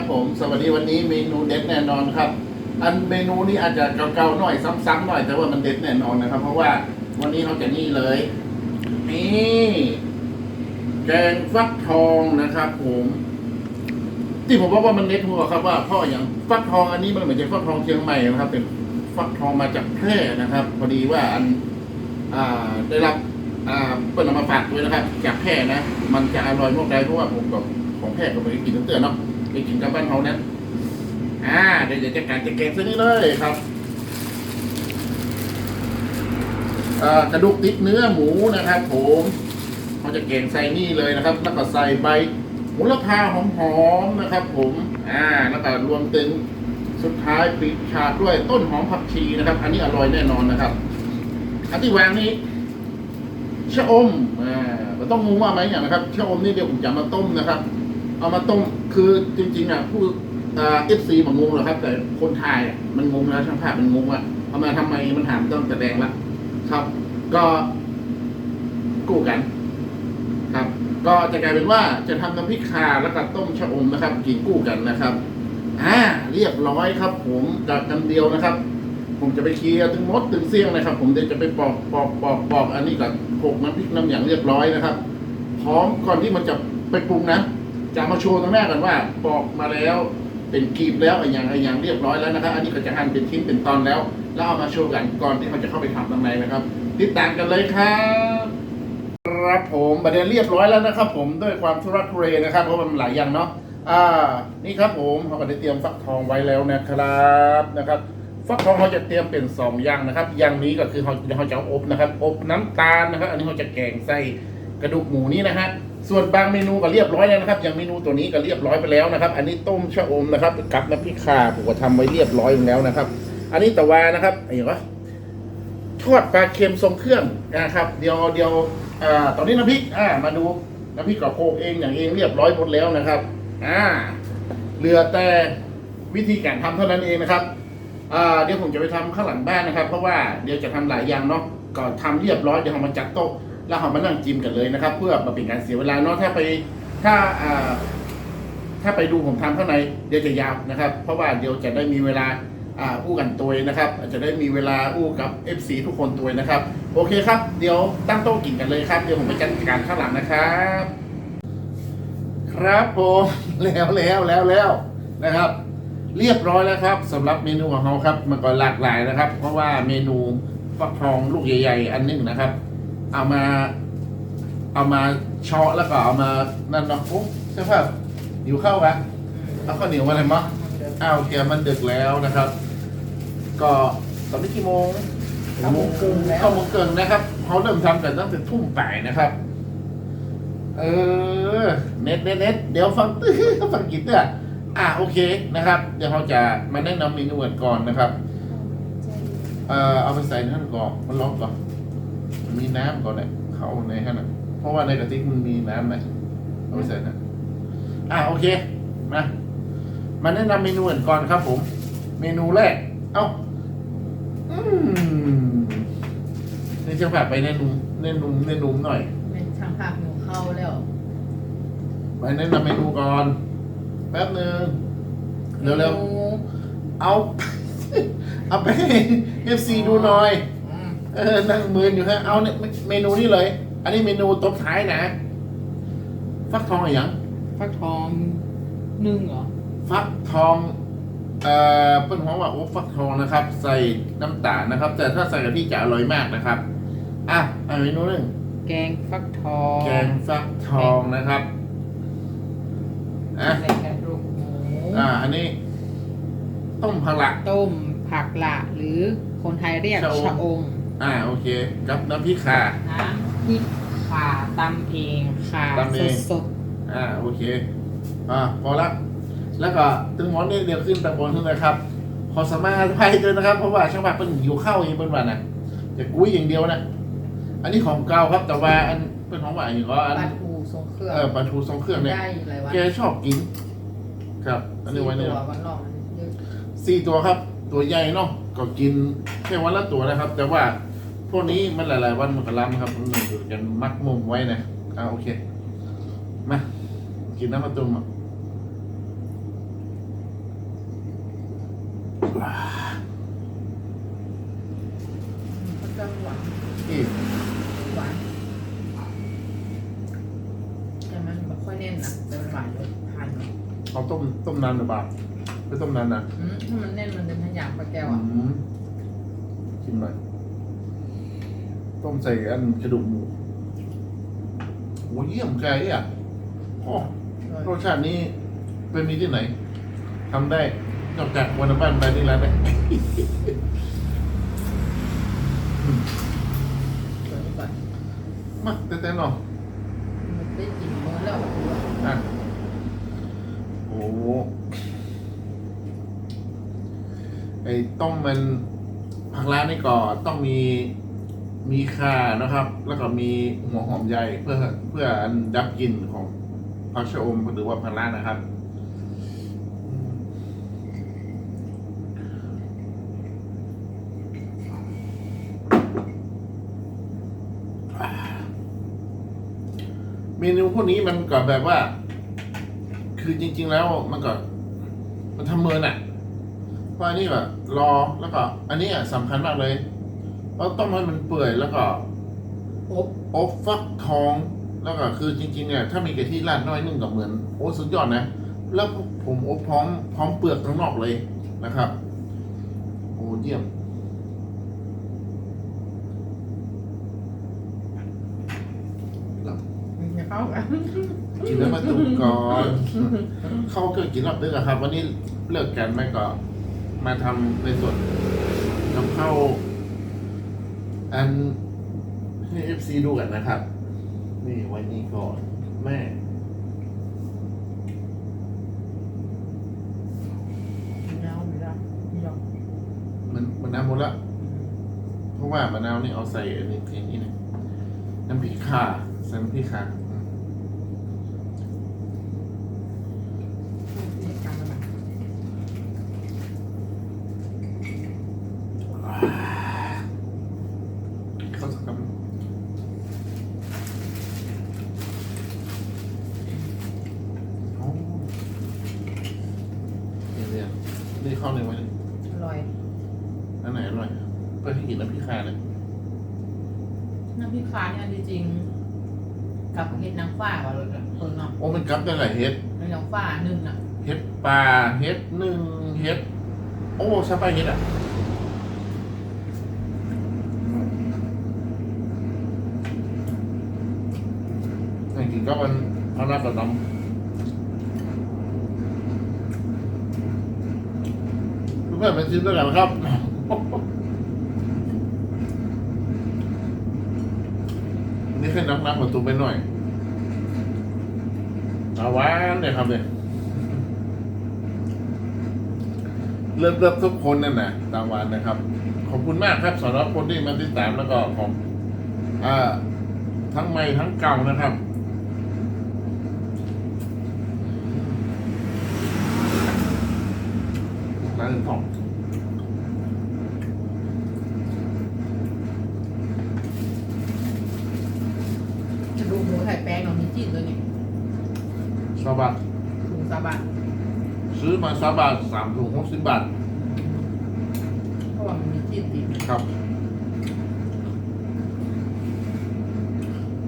ครับผม สวัสดีวันนี้เมนูเด็ดแน่นอนครับ อันเมนูนี้อาจจะเก่าๆหน่อยซ้ำๆหน่อยแต่ว่ามันเด็ดแน่นอนนะครับ เพราะว่าวันนี้เราจะนี่เลย นี่แกงฟักทองนะครับ ผม ที่ผมบอกว่ามันเด็ดหัวครับว่าพ่ออย่างฟักทองอันนี้มันเหมือนจะฟักทองเชียงใหม่นะครับ เป็นฟักทองมาจากแพร่นะครับ พอดีว่าอันอ่าได้รับอ่าเปิ้ลเอามาฝากด้วยนะครับ จากแพร่นะ มันจะอร่อยมากเลยเพราะว่าผมกับของแพร่ก็ไปกินตั้งแต่นะ ไปกินกับบ้านเฮานั้นอ่าเดี๋ยวจะจัดการจะแกงซะนี่เลยครับกระดูกติดเนื้อหมูนะครับผมเขาจะแกงใส่นี่เลยนะครับ แล้วก็ใส่ใบโหระพาหอมๆนะครับ ผมอ่าแล้วก็รวมถึงสุดท้ายปิดฉากด้วยต้นหอมผักชีนะครับ อันนี้อร่อยแน่นอนนะครับอันที่วางนี้ชะอมอ่าต้องงงว่าไหมอย่างนะครับชะอมนี่เดี๋ยวผมจะมาต้มนะครับ เอามาต้มคือจริงๆอะผู้เอฟซีมันงงเหรอครับ แต่คนไทยอะมันงงแล้วช่างภาพมันงงว่าเอามาทำไมมันถามต้องแสดงละครับ ก็กู้กัน ครับ ก็จะกลายเป็นว่าจะทำน้ำพริกขาแล้วก็ต้มชะอมนะครับกินกู้กันนะครับอ่าเรียบร้อยครับ ผมจากกันเดียวนะครับ ผมจะไปเคลียร์ถึงมดถึงเสี่ยงนะครับ ผมเดี๋ยวจะไปปอกปอกปอกปอกอันนี้กับโขกน้ำพริกน้ำอย่างเรียบร้อยนะครับ พร้อมก่อนที่มันจะไปปรุงนะ จะมาโชว์ตรงหน้ากันว่าปอกมาแล้วเป็นกรีบแล้วอะไรอย่างอะไรอย่างเรียบร้อยแล้วนะครับอันนี้ก็จะหั่นเป็นชิ้นเป็นตอนแล้ว แล้วเอามาโชว์กันก่อนที่มันจะเข้าไปทำตรงในนะครับ ติดตามกันเลยครับครับผมประเด็นเรียบร้อยแล้วนะครับ ผมด้วยความทุรักทุเรนะครับเพราะมันหลายอย่างเนาะอ่า นี่ครับผมเราก็ได้เตรียมฟักทองไว้แล้วนะครับนะครับฟักทองเราจะเตรียมเป็นสองอย่างนะครับ อย่างนี้ก็คือเราเราจะอบนะครับ อบน้ำตาลนะครับ อันนี้เราจะแกงใส่กระดูกหมูนี้นะฮะ ส่วนบางเมนูก็เรียบร้อยแล้วนะครับ อย่างเมนูตัวนี้ก็เรียบร้อยไปแล้วนะครับ อันนี้ต้มชะอมนะครับกับน้ำพริกข่าผมก็ทำไว้เรียบร้อยแล้วนะครับ อันนี้ตะวานะครับอะไรอย่างวะทอดปลาเค็มทรงเครื่องนะครับ เดี๋ยวเดี๋ยวอ่าตอนนี้น้ำพริกอ่ามาดูน้ำพริกกับโคกเองอย่างเองเรียบร้อยหมดแล้วนะครับอ่าเหลือแต่วิธีการทำเท่านั้นเองนะครับอ่าเดี๋ยวผมจะไปทำข้างหลังบ้านนะครับ เพราะว่าเดี๋ยวจะทำหลายอย่างเนาะก่อนทำเรียบร้อยเดี๋ยวเรามาจัดโต๊ะ แล้วเรามานั่งจิ้มกันเลยนะครับ เพื่อมาเป็นการเสียเวลาเนาะถ้าไปถ้าถ้าไปดูผมทำข้างในเดี๋ยวจะยาวนะครับ เพราะว่าเดี๋ยวจะได้มีเวลาอู้กันตัวนะครับ จะได้มีเวลาอู้กับ FC ทุกคนตัวนะครับ โอเคครับ เดี๋ยวตั้งโต๊ะกินกันเลยครับ เดี๋ยวผมไปจัดการข้างหลังนะครับ ครับผมแล้วแล้วแล้วแล้วนะครับ เรียบร้อยแล้วครับสำหรับเมนูของเราครับมันก็หลากหลายนะครับ เพราะว่าเมนูฟักทองลูกใหญ่ ๆ อันหนึงนะครับ เอามา เอามาเชาะแล้วก็เอามานั่นเนาะปุ๊บใช่ป่ะหิวข้าวปะเอาข้าวเหนียวมาเลยมั้งอ้าวโอเคมันดึกแล้วนะครับ ก็ตอนนี้กี่โมงเก้าโมงครึ่งแล้วเก้าโมงครึ่งนะครับเขาเริ่มทำกันตั้งแต่ทุ่มป่ายนะครับ เออเน็ตเน็ตเน็ตเดี๋ยวฟังตื้อฟังกินเตื้ออะโอเคนะครับ เดี๋ยวเขาจะมาแนะนำเมนูกันก่อนนะครับ เอ่อเอาไปใส่ในท่านก่อนมันล็อกก่อน มันมีน้ำก่อนเนี่ยเขาในท่านน่ะเพราะว่าในกระติกมันมีน้ำไหมเอาไปใส่นะอะโอเคมามาแนะนำเมนูกันก่อนครับผม เมนูแรก เอ้าอืมนี่จะแบบไปแนะนำแนะนำแนะนำหน่อยเป็นช่างภาพหนูเข้าแล้วไปแนะนำเมนูก่อน แป๊บหนึ่งเร็วๆเอา เอาไปให้เอฟซีดูหน่อยอืม เออนั่งมืออยู่ฮะเอาเนี่ยเมนูนี้เลย อันนี้เมนูตบท้ายนะ ฟักทองอะไรอย่างฟักทองนึ่งเหรอ ฟักทองเอ่อเปิ้นหัวว่าโอ้ฟักทองนะครับ ใส่น้ำตาลนะครับ แต่ถ้าใส่กะทิจะอร่อยมากนะครับอะอันเมนูหนึ่งแกงฟักทอง แกงฟักทองนะครับอะใส่กระดูกหมูอ่าอันนี้ ต้มผักหลักต้มผักละหรือคนไทยเรียกชะอมชะ อมอ่าโอเคกับน้ำพริกข่า น้ำพริกข่าตำเองข่าตำเอง สดอ่าโอเคอ่าพอละแล้วก็ตึงหมอนนี่เดี๋ยวขึ้นตะบนขึ้นเลยครับ ขอสมาภัยด้วยนะครับ เพราะว่าช่างภาพเป็นอยู่เข้าเองเป็นวันน่ะจะกุ้ยอย่างเดียวนะอันนี้ของเก่าครับแต่ว่าอันเป็นของหวานอยู่ก็อันปลาทูทรงเครื่องเออปลาทูทรงเครื่องเนี่ยได้อยู่เลยวะแกชอบกิน ครับ อันนี้ไว้เนี่ยสี่ตัววันรอบมันเยอะสี่ตัวครับ ตัวใหญ่เนาะก็กินแค่วันละตัวนะครับ แต่ว่า พวกนี้มันหลาย ๆ วันมันก็ล้ำครับมันอยู่กันมัดมุมไว้นะอ่าโอเค มา กินน้ำมะตูมอะมันก็จะหวานอีกหวานแต่มันไม่ค่อยแน่นนะแต่มันหวานเลยทานก่อนเอาต้มต้มนานหรือเปล่าไม่ต้มนานนะอืมถ้ามันแน่นมันเป็นทั้งอย่างปลาแก้วอือะมกินหน่อย ต้มใส่อันกระดูกหมูโอ้เยี่ยมไก่อะโอ้รสชาตินี้เป็นมีที่ไหนทำได้นอกจากวันบ้านไปที่ร้านไหมเดี๋ยวนี้ก่อนมาเต้นๆหน่อยมันได้กลิ่นเมื่อแล้วอะโอ้ไอ้ต้มมันผักร้านนี่ก่อนต้องมี มีข่านะครับ แล้วก็มีหัวหอมใหญ่เพื่อเพื่อดับกลิ่นของผักชะอมหรือว่าผักร้านนะครับเมนูพวกนี้มันก็แบบว่า คือจริง ๆ แล้วมันก็มันทำเมินอะเพราะอันนี้แบบรอแล้วก็ อันนี้อะสำคัญมากเลย เพราะต้องให้มันเปื่อยแล้วก็อบอบฟักทอง แล้วก็คือจริงๆเนี่ยถ้ามีกะทิราดน้อยนึงก็เหมือนโอ้สุดยอดนะ แล้วผมอบพร้อมพร้อมเปลือกทั้งนอกเลยนะครับโอ้เยี่ยมมันจะเข้ากันกินแล้วมาตุกก่อนเข้าเกิดกินรอบดึกอะครับ วันนี้เลิกกันไม่ก็มาทำในส่วนกับข้าว อันให้เอฟซีดูกันนะครับ นี่ไว้นี่ก่อน แม่ไม่เอาไม่ได้ไม่ยอมมันมันน้ำหมดละ เพราะว่ามะนาวนี่เอาใส่อันนี้ทีนี้นะน้ำพริกข่าใส่น้ำพริกข่าอืม นี่กลางมัน เข้าสักคำโอ้เนี่ยเนี่ย นี่เข้าหนึ่งไว้เลยอร่อย อันไหนอร่อยเพื่อให้กินน้ำพริกข่าเลยน้ำพริกฟ้าเนี่ยจริงๆกับเห็ดนางฟ้าก่อนเลยเออเนาะโอ้มันกลับได้หลายเฮ็ดเห็ดนางฟ้าหนึ่งอะเฮ็ดปลาเฮ็ดหนึ่งเฮ็ด โอ้ใช่ไปเฮ็ดอะจริงๆก็มันเอาหน้ากับน้ำ เพื่อนๆไปชิมด้วยกันครับนี่แค่น้ำน้ำประตูไปหน่อยเอาหวานเนี่ยครับเนี่ยเริ่มเริ่มทุกคนนั่นนะตามวันนะครับ ขอบคุณมากครับสำหรับคนที่มาติดตามแล้วก็ของอ่าทั้งใหม่ทั้งเก่านะครับ ร้านทองจะดูหมูไข่แป้งเนาะมีจีนตัวนี้ซาบะถุงซาบะซื้อมาซาบะสามถุงหกสิบบาท เพราะว่ามันมีจีนดีครับ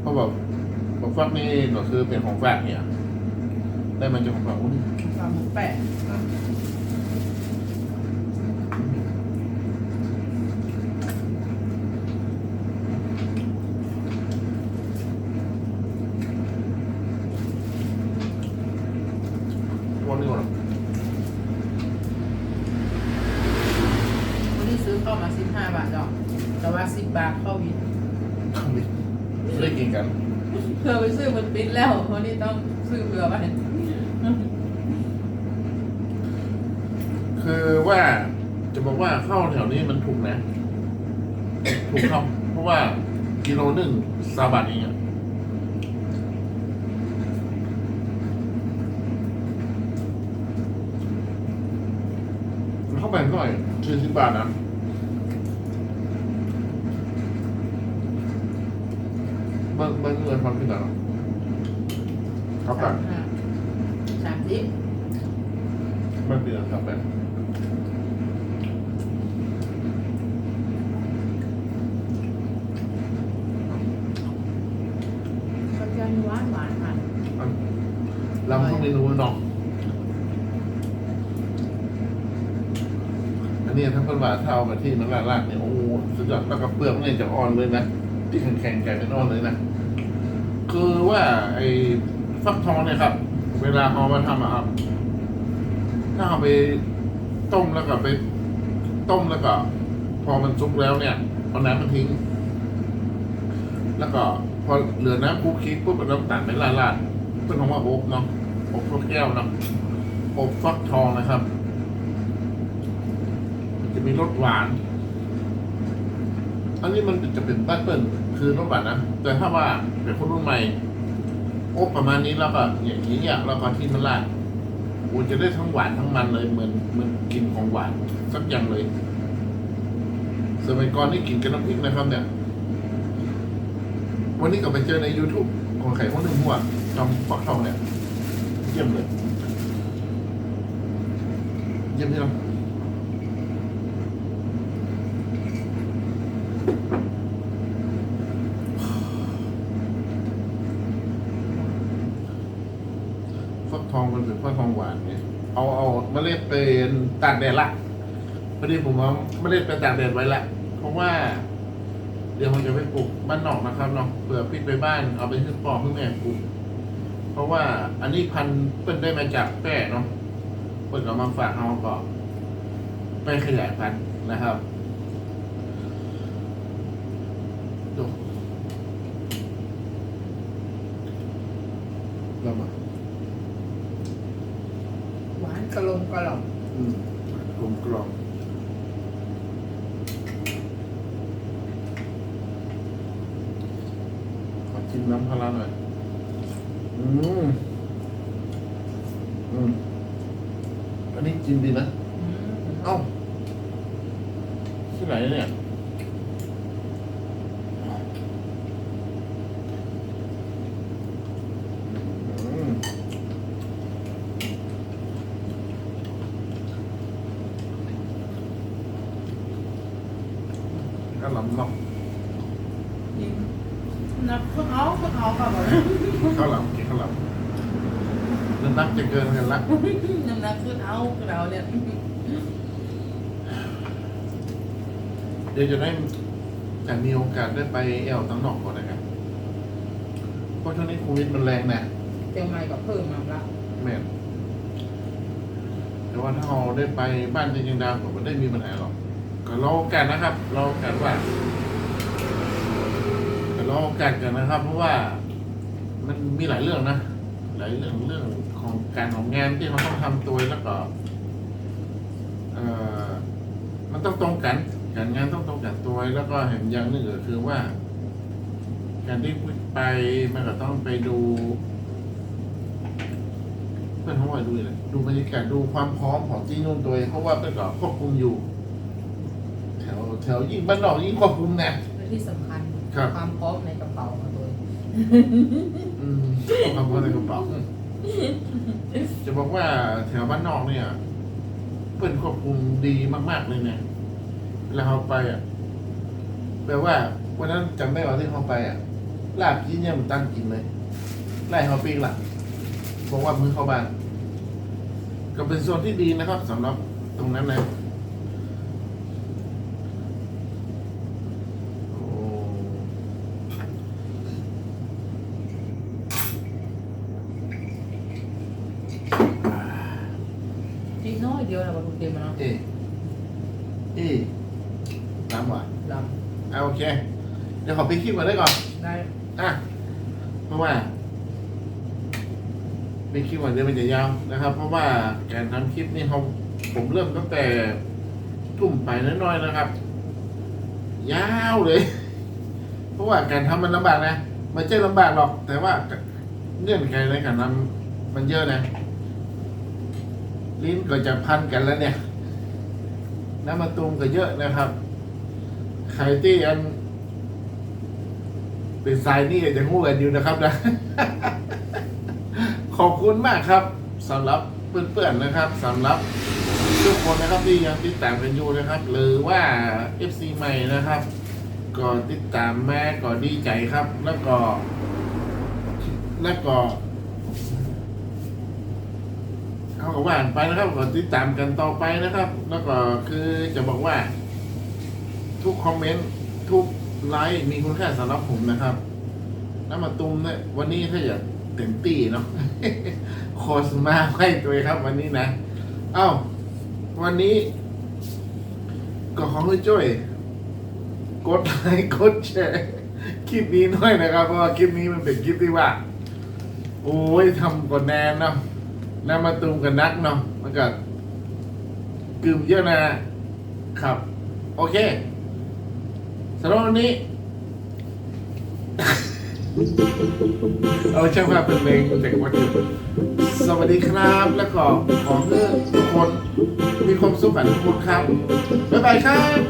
เพราะแบบบอกฟักนี่ก็คือเป็นของฝากเนี่ย ได้มาจากของฝากอุ้ยซาหมูแปะวันนี้ก่อน วันนี้ซื้อเข้ามาสิบห้าบาทดอกแต่ว่าสิบบาทเข้าวิน ไม่ได้กินกัน เพื่อไปซื้อมันปิ้น แล้ววันนี้ต้องซื้อเผื่อไปคือว่าจะบอกว่าข้าวแถวนี้มันถูกนะ ถูกครับเพราะว่ากิโลหนึ่งซาบาทเองอะเข้าไปหน่อยสี่สิบบาทนะเบิ้งเบิ้งเงินความขึ้นหน่อยครั บแบบสามสิบเบิ้งเดือนครับแบบก็จะหวานหวานค่ะลำทุกเมนูเนาะอันนี้ทั้งคนว่าเท่ากับที่มันลาดๆเนี่ยโอ้โหสุดยอดแล้วก็เปลือกเนี่ยจะอ่อนเลยนะที่แข็งๆกลายเป็นอ่อนเลยนะคือว่าไอ้ ฟักทองเนี่ยครับ เวลาเอามาทำอะครับ ถ้าเอาไปต้มแล้วก็ไป ต้มแล้วก็ พอมันสุกแล้วเนี่ยเอาน้ำมันทิ้ง แล้วก็พอเหลือน้ำคุกคิกปุ๊บเอาน้ำตาลไปลาดๆเป็นของว่าอบเนาะอบลูกแก้วเนาะอบฟักทองนะครับ จะมีรสหวาน อันนี้มันจะเป็นบ้านเปิ้ลคือรสหวานนะแต่ถ้าว่าเป็นคนรุ่นใหม่ อบประมาณนี้แล้วก็อย่างนี้อะแล้วก็ที่มันลาดโอ้จะได้ทั้งหวานทั้งมันเลยเหมือนเหมือนกินของหวานสักอย่างเลย สมัยก่อนนี่กินกับน้ำพริกนะครับ เนี่ย วันนี้ก็ไปเจอใน YouTube ของไข่คนหนึ่งหัวจอมฟักทองเนี่ยเยี่ยมเลย เยี่ยมที่เรากทอง มันเป็นฟักทองหวานไงเอาเอาเมล็ดเป็นตากแดดละพอดีผมเอาเมล็ดไปตากแดดไว้ละเพราะว่า เดี๋ยวผมจะไปปลูกบ้านนอกนะครับเนาะเผื่อพี่ไปบ้านเอาไปขึ้นปอขึ้นแม่ปลูกเพราะว่าอันนี้พันเปิ้นได้มาจากแป้เนาะเปิ้นก็มาฝากเอาก็ไปขยายพันธุ์นะครับเรามา หวานกระลงกระหล่อม อืมกลมกล่อมขอชิมน้ำพาราหน่อย อืม อืมอันนี้จริงดีนะอืมเอ้าที่ไหนเนี่ย อืมก็หลำเนาะ นับข้าวเอาข้าวเอาค่ะบอก ข้าวหลำกินข้าวหลำน้ำหนักจะเกินกันละ น้ำหนักขึ้นเอาคือเนี่ยเดี๋ยวจะได้จะมีโอกาสได้ไปแอลตั้งนอกก่อนนะครับเพราะช่วงนี้โควิดมันแรงนะเจียงใหม่ก็เพิ่มมาละแม่นแต่ว่าถ้าเราได้ไปบ้านจริงๆดาวผมไม่ได้มีปัญหาหรอกก็รอโอกาสนะครับรอโอกาสว่าก็รอโอกาสกันนะครับ เพราะว่ามันมีหลายเรื่องนะหลายเรื่องเรื่อง ของการของงานที่เราต้องทำตัวแล้วก็เอ่อมันต้องตรงกันการงานต้องตรงกันตัวแล้วก็เห็นอย่างหนึ่งก็คือว่า การที่ไปมันก็ต้องไปดูเพื่อนเขาว่าดูเลยดูบรรยากาศดูความพร้อมของที่นู่นตัวเองเพราะว่าเพื่อนก็ควบคุมอยู่ แถวแถวยิ่งบ้านนอกยิ่งควบคุมนะและที่สำคัญครับความพร้อมในกระเป๋าของตัวเองอืมความพร้อมในกระเป๋า จะบอกว่าแถวบ้านนอกเนี่ยเพื่อนควบคุมดีมาก ๆ เลยเนี่ยเวลาเขาไปอะแปลว่าวันนั้นจำได้ว่าที่เขาไปอะลาบที่เนี่ยมันตั้งกินเลยไล่เขาปีกหลังบอกว่ามือเข้าบ้าน ก็เป็นโซนที่ดีนะครับสำหรับตรงนั้นนะโอ้ นิดน้อยเดียวนะบรรทุกเต็มมาเนาะ เอเอ น้ำหวานลอะโอเค เดี๋ยวขอไปคลิปก่อนได้ก่อนำได้อะ เพราะว่าไปคลิปก่อนเดี๋ยวมันจะยาวนะครับ เพราะว่าการทำคลิปนี่เขาผมเริ่มตั้งแต่ทุ่มไปน้อยๆนะครับ ยาวเลย เพราะว่าการทำมันลำบากนะ มันเจ๊ลำบากหรอก แต่ว่าเงื่อนไขในการทำมันเยอะนะลิ้นก็จะพันกันแล้วเนี่ย น้ำมะตูมก็เยอะนะครับ ใครที่อันเป็นสายนี่จะงูกันอยู่นะครับนะ ขอบคุณมากครับสำหรับเพื่อนๆนะครับสำหรับทุกคนนะครับที่ยังติดตามกันอยู่นะครับ หรือว่า FC ใหม่นะครับก็ติดตามแม่ก็ดีใจครับ แล้วก็ แล้วก็เขาก็ว่ากันไปนะครับก็ติดตามกันต่อไปนะครับ แล้วก็คือจะบอกว่า ทุกคอมเมนต์ทุกไลค์มีคุณค่าสำหรับผมนะครับน้ำมาตุ้มเนี่ยวันนี้ถ้าอยากเต็มตีเนาะโคสมาให้ตัวครับ วันนี้นะ เอ้า วันนี้ ก็ขอให้ช่วยกดไลค์กดแชร์คลิปนี้หน่อยนะครับ เพราะว่าคลิปนี้มันเป็นคลิปที่ว่า โอ้ยทำก่อนแนนเนาะแน้ำมาตุ้มกันนักเนาะมันก็กึมเยอะนะครับ โอเค สำหรับวันนี้ เอาช่างภาพเป็นเพลงเด็กวัดอยู่สวัสดีครับ แล้วก็ขอให้ทุกคนมีความสุขกันทุกคนครับ บ๊ายบายครับ